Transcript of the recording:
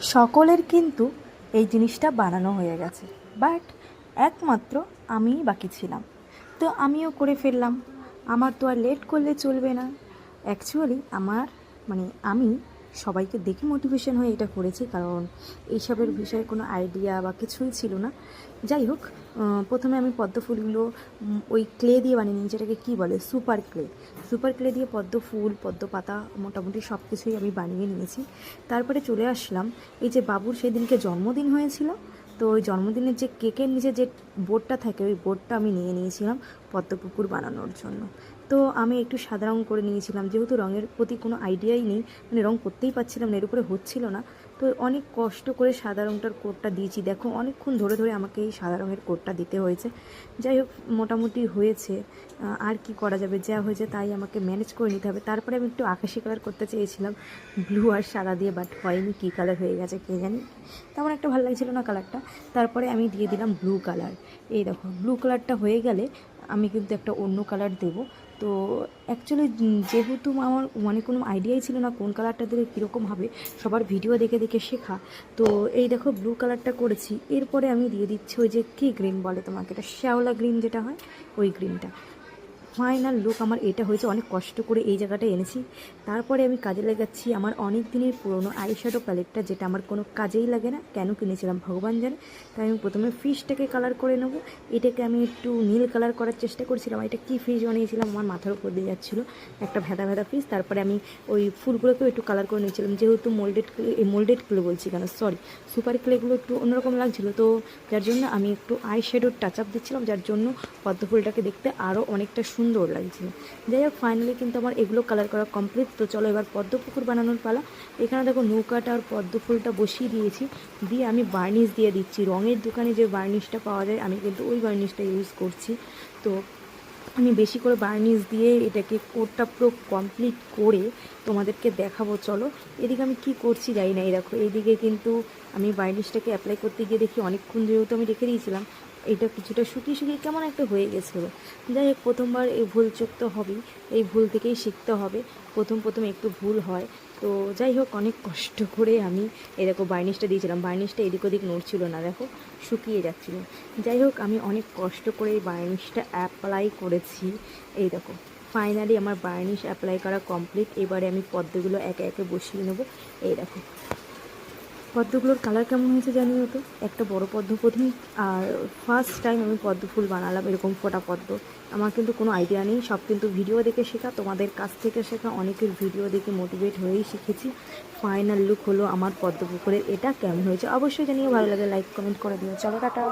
সকলের কিন্তু এই জিনিসটা বানানো হয়ে গেছে। বাট একমাত্র আমিই বাকি ছিলাম। তো আমিও করে ফেললাম। আমার তো আর লেট করলে চলবে না। অ্যাকচুয়ালি আমার মানে আমি সবাইকে দেখে মোটিভেশন হয়ে এটা করেছি, কারণ এইসবের বিষয়ে কোনো আইডিয়া বা কিছুই ছিল না। যাই হোক প্রথমে আমি পদ্ম ফুলগুলো ওই ক্লে দিয়ে বানিয়ে নিই, যেটাকে কী বলে? সুপার ক্লে সুপার ক্লে দিয়ে পদ্ম ফুল পদ্ম পাতা মোটামুটি সব কিছুই আমি বানিয়ে নিয়েছি। তারপরে চলে আসলাম, এই যে বাবুর সেদিনকে জন্মদিন হয়েছিল, তো ওই জন্মদিনের যে কেকের নিচে যে বোর্ডটা থাকে, ওই বোর্ডটা আমি নিয়ে নিয়েছিলাম পদ্মপুকুর বানানোর জন্য। তো আমি একটু সাদা রঙ করে নিয়েছিলাম। যেহেতু রঙের প্রতি কোনো আইডিয়াই নেই মানে রঙ করতেই পারছিলাম না, এর উপরে হচ্ছিল না। তো অনেক কষ্ট করে সাদা রঙটার কোটটা দিয়েছি। দেখো, অনেকক্ষণ ধরে ধরে আমাকে এই সাদা রঙের কোটটা দিতে হয়েছে। যাই হোক, মোটামুটি হয়েছে। আর কি করা যাবে? যা হয়েছে তাই আমাকে ম্যানেজ করে নিতে হবে। তারপরে আমি একটু আকাশি কালার করতে চেয়েছিলাম। ব্লু আর সাদা দিয়ে বাট হয়নি কী কালার হয়ে গেছে কে জানি। তেমন একটা ভালো লাগছিল না কালারটা তারপরে আমি দিয়ে দিলাম ব্লু কালার এই দেখো ব্লু কালারটা হয়ে গেলে আমি কিন্তু একটা অন্য কালার দেব। তো অ্যাকচুয়ালি যেহেতু আমার মানে কোনো আইডিয়াই ছিল না কোন কালারটা দিলে কীরকম হবে, সবার ভিডিও দেখে দেখে শেখা। তো এই দেখো ব্লু কালারটা করেছি। এরপরে আমি দিয়ে দিচ্ছি ওই যে কী গ্রিন বলে তোমাকে? এটা শ্যাওলা গ্রিন যেটা হয়, ওই গ্রিনটা ফাইনাল লুক আমার এটা হয়েছে, অনেক কষ্ট করে এই জায়গাটা এনেছি। তারপরে আমি কাজে লাগাচ্ছি আমার অনেক দিনের পুরনো আইশ্যাডো প্যালেটটা যেটা আমার কোনো কাজেই লাগে না, কেন কিনেছিলাম ভগবান জানে। তাই আমি প্রথমে ফিশটাকে কালার করে নেব। এটাকে আমি একটু নীল কালার করার চেষ্টা করছিলাম, এটা কী ফিশ বানিয়েছিলাম আমার মাথার উপর দিয়ে যাচ্ছিল, একটা ভেদা ভেদা ফিশ তারপরে আমি ওই ফুলগুলোকেও একটু কালার করে নিয়েছিলাম, যেহেতু মোল্ডেড মোল্ডেড ক্লে বলছি কেন সরি সুপার ক্লেগুলো একটু অন্যরকম লাগছিল, তো যার জন্য আমি একটু আই শ্যাডোর টাচ আপ দিচ্ছিলাম, যার জন্য পদ্ম ফুলটাকে দেখতে আরও অনেকটা সুন্দর লাগছিল যাই হোক ফাইনালি কিন্তু আমার এগুলো কালার করা কমপ্লিট তো চলো এবার পদ্ম পুকুর বানানোর পালা। এখানে দেখো নৌকাটা আর পদ্ম ফুলটা বসিয়ে দিয়েছি। দিয়ে আমি বার্নিশ দিয়ে দিচ্ছি। রঙের দোকানে যে বার্নিশটা পাওয়া যায়, আমি কিন্তু ওই বার্নিশটা ইউজ করছি। তো আমি বেশি করে বার্নিশ দিয়ে এটাকে কোটটা পুরো কমপ্লিট করে তোমাদেরকে দেখাবো, চলো। এদিকে আমি কি করছি জানি না, এই দেখো। এইদিকে কিন্তু আমি বার্নিশটাকে অ্যাপ্লাই করতে গিয়ে দেখি, অনেকক্ষণ যেহেতু আমি রেখে দিয়েছিলাম এটা কিছুটা শুকিয়ে শুকিয়ে কেমন একটা হয়ে গেছিল। যাই হোক, প্রথমবার এই ভুল চোখ তো হবেই, এই ভুল থেকেই শিখতে হবে। প্রথম প্রথম একটু ভুল হয়। তো যাই হোক, অনেক কষ্ট করে আমি দেখো বার্নিশটা দিয়েছিলাম। বার্নিশটা এদিক ওদিক নড়ছিল না, দেখো, শুকিয়ে যাচ্ছিল। যাই হোক, আমি অনেক কষ্ট করে এই বার্নিশটা অ্যাপ্লাই করেছি। এই দেখো ফাইনালি আমার বার্নিশ অ্যাপ্লাই করা কমপ্লিট এবারে আমি পদ্মগুলো একে একে বসিয়ে নেব। এই দেখো পদ্মগুলোর কালার কেমন হয়েছে জানিও তো? একটা বড় পদ্ম প্রথম, আর ফার্স্ট টাইম আমি পদ্ম ফুল বানালাম এরকম ফোটা পদ্ম। আমার কিন্তু কোনো আইডিয়া নেই, সব কিন্তু ভিডিও দেখে শেখা, তোমাদের কাছ থেকে শেখা, অনেকের ভিডিও দেখে মোটিভেট হয়েই শিখেছি। ফাইনাল লুক হলো আমার পদ্ম পুকুরের এটা কেমন হয়েছে? অবশ্যই জানিয়ে ভালো লাগে লাইক কমেন্ট করে দিও। চলো, টাটা।